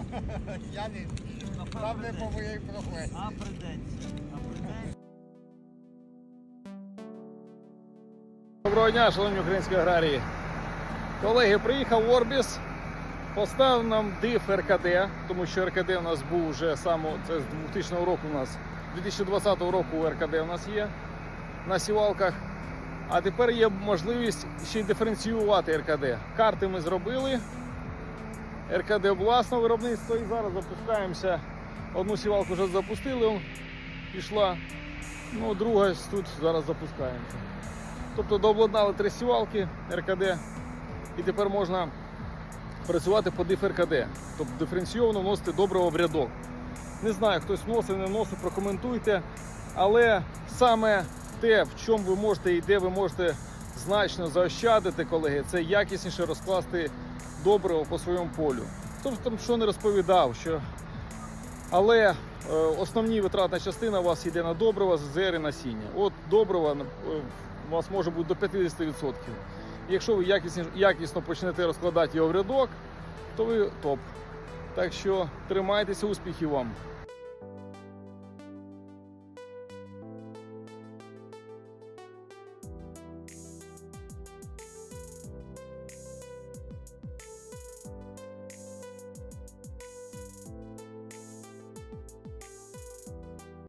Я не там не по моїй професії. А придеться. Доброго дня, шановні українські аграрії. Колеги, приїхав Орбіс, поставив нам диф РКД, тому що РКД у нас був вже саме, це з 2000 року у нас, 2020 року РКД у нас є на сівалках. А тепер є можливість ще й диференціювати РКД. Карти ми зробили. РКД власне виробництво і зараз запускаємося. Одну сівалку вже запустили, пішла. Ну, друга тут зараз запускаємося. Тобто дообладнали три сівалки РКД, і тепер можна працювати по диф РКД, тобто диференційовано вносити добриво в рядок. Не знаю, хтось вносив, не вносив, прокоментуйте. Але саме те, в чому ви можете і де ви можете значно заощадити, колеги, це якісніше розкласти добриво по своєму полю. Тобто, що не розповідав, що але е, основні витратна частина у вас йде на добрива, ЗЗР і насіння. От добрива е, у вас може бути до 50%. Якщо ви якісно, якісно почнете розкладати його в рядок, то ви топ. Так що тримайтеся, успіхів вам!